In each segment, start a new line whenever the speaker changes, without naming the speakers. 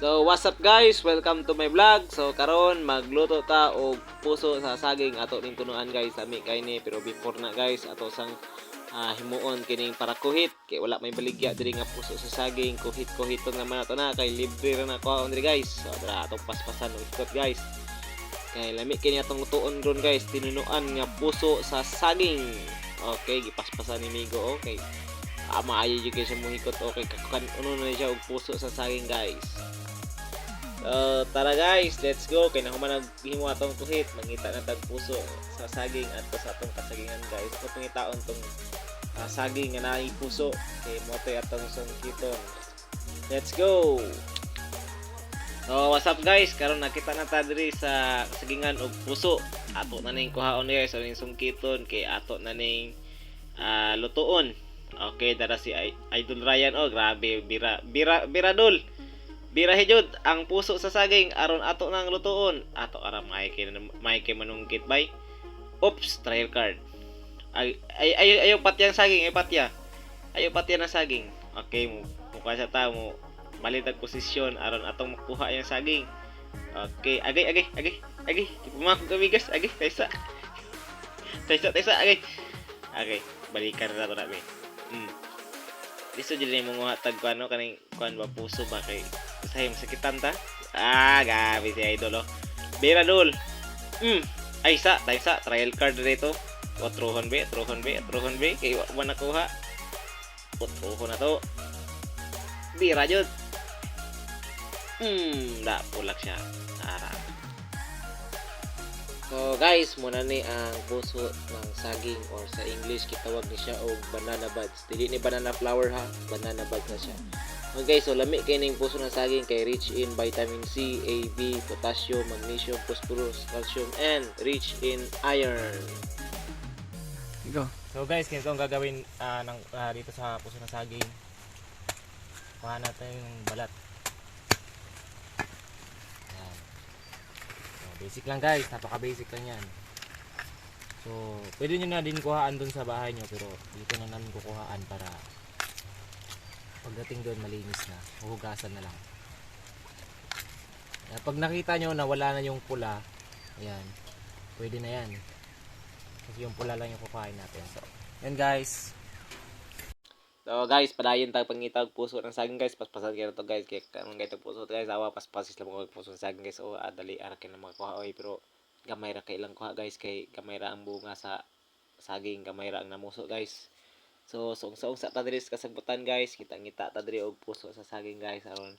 So what's up guys? Welcome to my vlog. So karon magluto ta og puso sa saging ato ning tunuan guys. Lami kay ni pero before na guys ato sang ah, himuon kining para kuhit kay wala may baligya diri nga puso sa saging kuhit kuhiton naman ato na kay libre ra na kuhaon diri guys. So dara atong paspasan og ikot guys. Kay lami kini atong tuon ron guys tinunuan nga puso sa saging. Okay, gipaspasan ni Migo okay. Ah, maayo yung guys yung hikot okay kakukan uno na siya og puso sa saging guys. So, tara guys, let's go. Kaya na human naghimo atong kuhit, mangita na tag puso sa saging at sa atong kasagingan guys. Ako pangitaon tong ah, saging nga naay puso kay mo to atong sungkiton. Let's go. So, what's up guys? Karon nakita na ta diri sa kasagingan og puso. Ato na ning kuhaon guys, so ning sungkiton kay ato na ning ah, lutuon. Okay, dara si Idol Ryan. Oh, grabe, bira bira biradol. Birahe jud ang puso sa saging aron ato nang lutuon. Ato ara may kay may kay manungkit bay. Oops, trial card. Ay ay ay ayo patya ang saging, ay patya. Ayo patya ng saging. Okay, mo mukha sa ta mo balitag posisyon aron atong makuha yung saging. Okay, agay agay agay agay. Pumakog kami guys, agay taysa. taysa taysa agay. Okay, balikan na to namin. Hmm. Listo dyan yung mga tag ko ano, kaning kuan ba puso ba kay usahay masakitan ta? Ah, gabi si Idol oh. Bira dul. Hmm. Ay sa, tay sa trial card dito. O truhon be, truhon be, truhon be kay wa nakuha. O truhon na to. Bira jud. Hmm, da pulak siya. So guys, muna ni ang puso ng saging or sa English kitawag ni siya og banana buds. Dili ni banana flower ha, banana buds na siya. Okay, so lami kay ning puso ng saging kay rich in vitamin C, A, B, potassium, magnesium, phosphorus, calcium, and rich in iron.
Go.
So guys, ganito ang gagawin ah, ng, ah, dito sa puso ng saging. Kuha natin yung balat. Yan. So, basic lang guys, napaka-basic lang yan. So, pwede nyo na din kuhaan dun sa bahay nyo, pero dito na namin kukuhaan para pagdating doon malinis na, huhugasan na lang. Pag nakita nyo na wala na yung pula, ayan, pwede na yan. Kasi yung pula lang yung kukain natin. So, yan guys.
So guys, padayon tag pangitag puso ng saging guys, paspasan kayo to guys, kay kanang gaito puso to guys, awa paspasis lang mo puso ng saging guys, o adali ara kay na mga kuha. Oy, pero gamay ra kay ilang kuha guys, kay gamay ra ang bunga sa saging, gamay ra ang namuso guys. So, sung sung sa ta diri sa kasagbutan guys, kita ngita ta og puso sa saging guys. Aron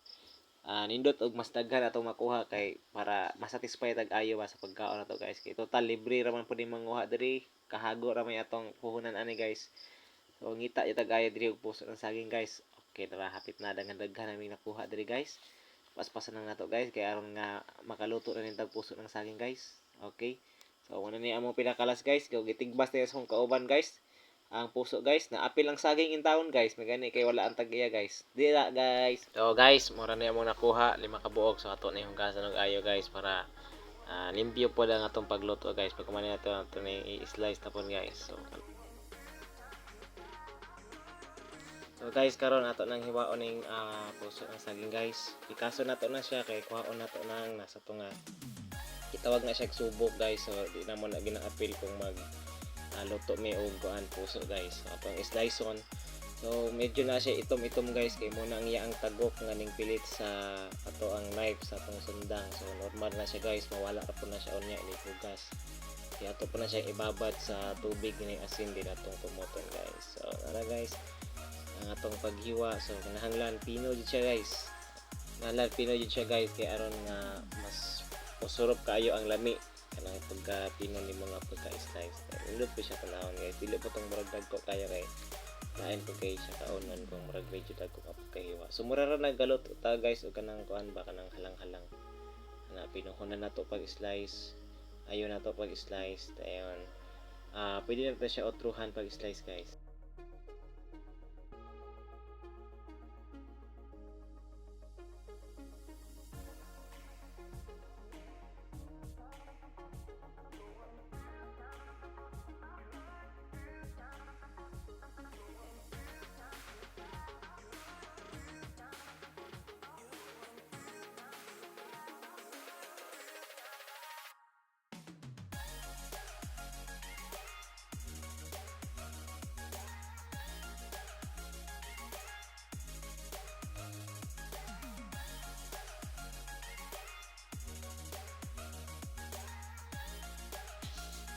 ah, nindot og mas daghan atong makuha kay para masatisfy tag ayo ba sa pagkaon nato guys. Kay total libre ra man pud ni manguha diri, kahago ra may atong puhunan ani guys. So ngita yung tagaya diri og puso ng saging guys. Okay, tara hapit na daghan daghan namin nakuha diri guys. Paspasan na nato guys kay aron nga makaluto na ning puso ng saging guys. Okay. So wala ni among pinakalas guys, go gitigbas tayo sa kauban guys. Ang puso guys, na apil ang saging in town guys. May gani kay wala ang tagiya guys. Dira guys. So guys, mura na among nakuha lima ka buok so ato na yung hugasan og ayo guys para ah, limpyo po lang atong pagluto guys. Pag kumain nato ato ni i-slice na po guys. So So guys, karon ato nang hiwaon ning ah, puso ng saging guys. Pikaso nato na siya kay kuhaon nato nang nasa tunga. Itawag na siya subok guys. So di na mo na gina-appeal kung mag ah, luto may og kuan puso guys. So atong slice on. So medyo na siya itom-itom guys kay muna ang iya ang tagok nga ning pilit sa ato ang knife sa atong sundang. So normal na siya guys, mawala ra po na siya unya ini hugas. Kaya ato po na siya ibabad sa tubig ni asin din atong tumuton guys. So ara guys, ang atong paghiwa. So kinahanglan pino jud siya guys. Nalan pino jud siya guys. Kay aron nga mas usurop kaayo ang lami. Kanang pagka pino ni mga pagka slice indot po siya panahon guys. Dili po tong murag dagko kaya kay lain po kay siya kaunan kung murag medyo dagko ka pagkahiwa so mura ra naggalot ta guys o kanang kuan ba kanang halang-halang. Na pinuhunan na to pag slice. Ayon na to pag slice ayon. Ah pwede na to siya otruhan pag slice guys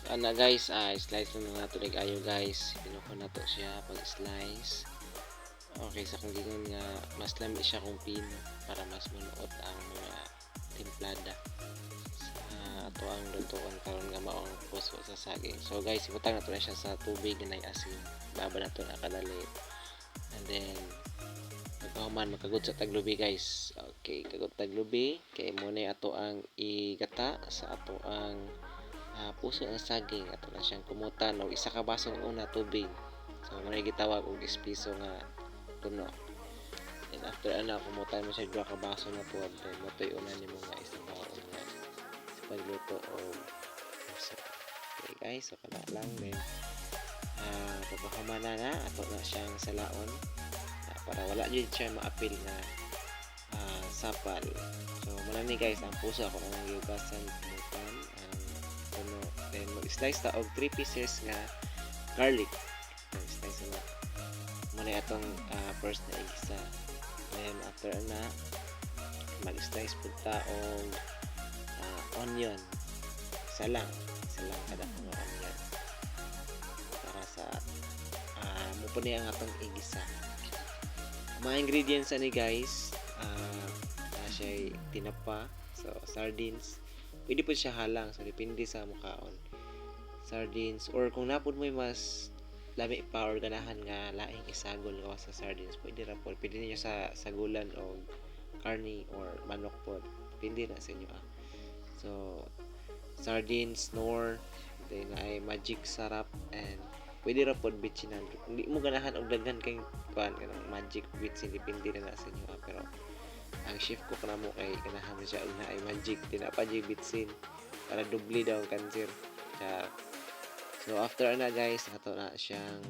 ana guys, ah, slice na nato ni kayo guys. Kinuha na to siya pag slice. Okay, sa kung gingon nga mas lami siya kung pino para mas manuot ang mga timplada sa ato ang lutuan karon nga mao puso sa saging. So guys, ibutang na to na siya sa tubig na asin. Baba na to na kadali. And then pagkahuman makagut sa taglubi guys. Okay, kagut taglubi kay mo na ato ang igata sa ato ang ah, puso ng saging ato na siyang kumutan og isa ka baso ng una tubig. So mo na gitawag og espiso nga tuno. And after ana kumutan mo siya duha ka baso na tuwad then mo to'y una nimo nga isa baon nga sa pagluto o puso. Okay guys, so kana lang then ah pagkahuman na ato na siyang salaon Ah, para wala jud siya maapil na ah, sapal. So muna ni guys ang puso ako ang yugasan kumutan tuno then mag-slice ta og 3 pieces nga garlic. Mag-slice na muna atong ah, first na igisa. Then after na mag-slice pud ta og ah, onion. Isa lang, isa lang kada nga onion. Para sa ah mo po ang atong igisa mga ingredients ani guys na siya tinapa so sardines pwede po siya halang so depende sa mukaon sardines. Or kung napod mo mas lami pa or ganahan nga laing isagol gawa sa sardines pwede ra po. Pwede niyo sa sagulan o karni or manok po. Depende na sa inyo ah. So sardines nor then ay magic sarap and pwede ra pod bitsinan hindi mo ganahan og daghan kay kuan magic bitsin depende na na sa inyo ah. pero ang chef ko kana mo kay ganahan na siya og na ay magic di na pa jig bitsin para dubli daw ang cancer. Kaya, so after na guys ato na siyang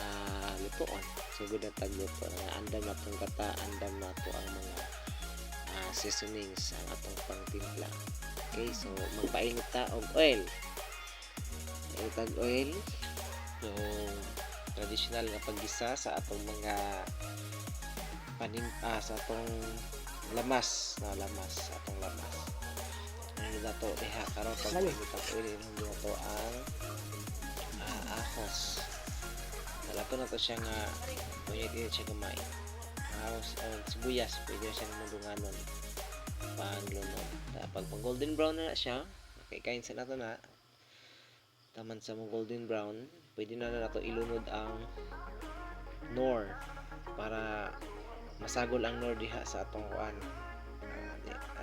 ah lutoon so good na tagluto. Na andam na tong kata andam na to ang mga ah, seasonings ang atong pangtimpla. Okay so magpainit ta og oil. Itag oil. Yung traditional nga paggisa sa atong mga panim ah, sa atong lamas na lamas sa atong lamas. Ano na to diha karon pag
Lami.
pagbutang oil ano na to ang ah, ahos. Nalato na to siya nga kunyat init siya gamay ahos o sibuyas pwede siya ng mundunganon panglunod. Pag pag golden brown na na siya okay kain sa nato na. Taman sa mong golden brown pwede na na nato ilunod ang nor para masagol ang diha sa atong kuan.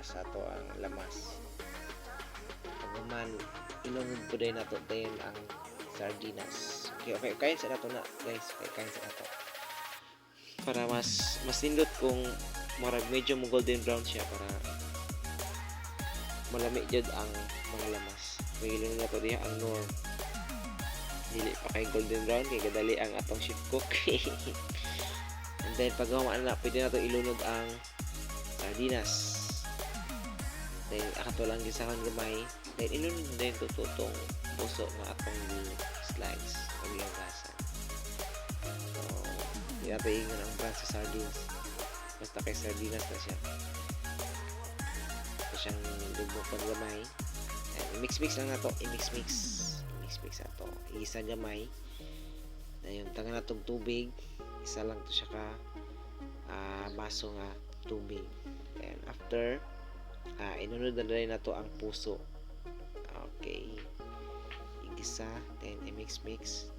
Ah, sa ato ang lamas. Pag man ilunod po din nato din ang sardinas. Okay okay kain sa nato na guys. Okay kain sa nato. Para mas mas nindot kung marag medyo mo golden brown siya para malami jud ang mga lamas. May ilunod nato diha ang nor dili pa kay golden brown kay gadali ang atong chef cook then pag gawa na pwede na to ilunod ang sardinas then akato lang gisahon gamay then ilunod na din to tutong puso nga atong slice o gasan so di nato ingon ang brand sa sardines. Basta kay sardinas na siya. Ito siyang lubok gamay. And mix-mix lang na to i-mix-mix mix-mix ato isa gamay. Na yun taga na tong tubig isa lang to siya ka ah, baso nga tubig. And after ah, inunod na rin na to ang puso. Okay. Igisa then i-mix mix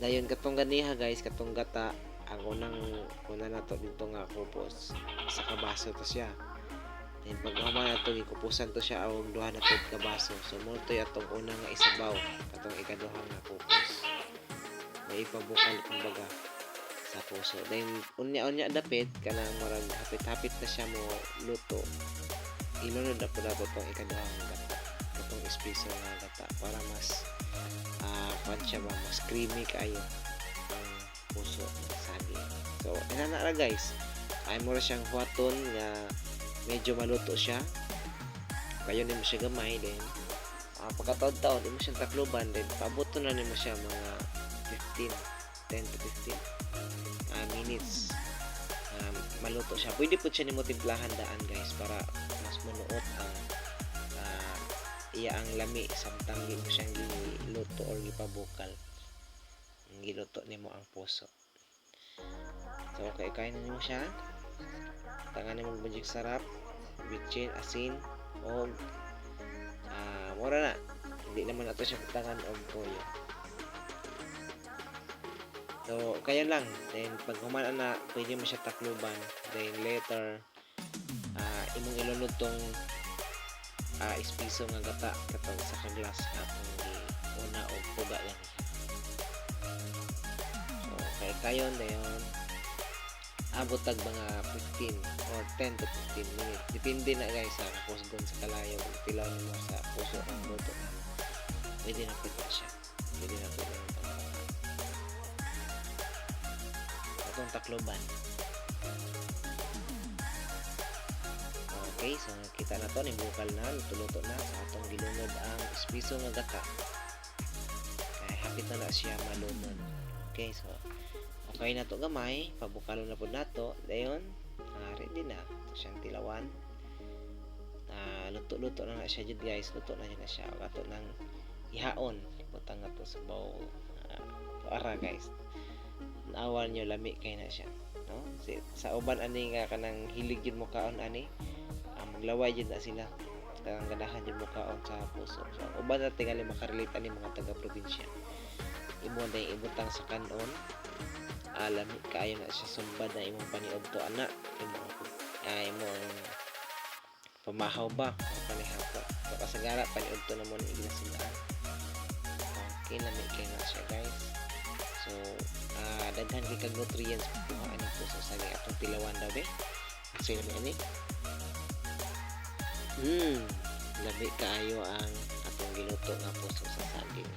dayon katong ganiha guys katong gata ang unang una na to dito nga kupos sa kabaso to siya. Then pag hama na to gikupusan to siya og duha na tud ka baso. So mo to atong una nga isabaw katong ikaduha nga kupos. May ipabukal kumbaga sa puso. Then unya unya dapit kanang marag hapit-hapit na siya mo luto. Ilunod na po na to tong ikaduha nga gata. Katong espresso nga gata para mas ah uh, siya ba mas creamy kayo ang puso ng saging. So, ina na ra guys. Ay mo ra siyang huwaton nga medyo maluto siya kayo nimo siya gamay din uh, pagkataon-taon di mo siyang takloban din pabuto na nimo siya mga 15 10 to 15 uh, minutes. Um, maluto siya. Pwede po siya nimo timplahan daan guys para mas manuot ang uh, iya ang lami. Samtang di mo siyang giluto or gipabukal. Giluto nimo ang puso. So okay kain nimo siya. Tangan nimo magic sarap. Bitchin asin o ah mura na. Hindi naman nato siya tangan og toyo so kaya lang. Then pag humana na pwede mo siya takluban. Then later ah imong ilunod tong ah espiso nga gata katong sa kaglas nga atong una og puga lang. So kay kayon dayon abot tag mga 15 or 10 to 15 minutes. Depende na guys sa kusgon sa kalayo tilaw mo sa puso ang luto pwede na pwede siya. Pwede na pwede na atong takloban Okay, so kita na to, nibukal na, luto-luto na sa atong gilunod ang espiso nga gata. Kaya hapit na na siya malunod. Okay, so okay na to gamay, pabukalo na po nato. Dayon, ah, ready na. Ito siyang tilawan. Ah, luto-luto na na siya jud guys, luto na na siya. Ato nang ihaon. Butang nga to sa bowl. Ah, para guys. Naawan nyo lami kay na siya. No? Si, sa uban ani nga kanang hilig yun mo kaon ani ah, maglaway yun na sila. Kang ganahan yun mo sa puso. So uban na tingali makarelate ani mga taga probinsya imo na ibutang sa kanon. Alam kaayo na siya sumbad na imong paniod to ana. Imong ah, imong pamahaw ba? O panihapa so kasagara paniod to namon ignasinaan okay lami kay na siya guys so ah daghan kay kag nutrients kuha ani puso sa atong tilawan daw be so yun ani Hmm, labi kaayo ang atong giluto nga puso sa saging.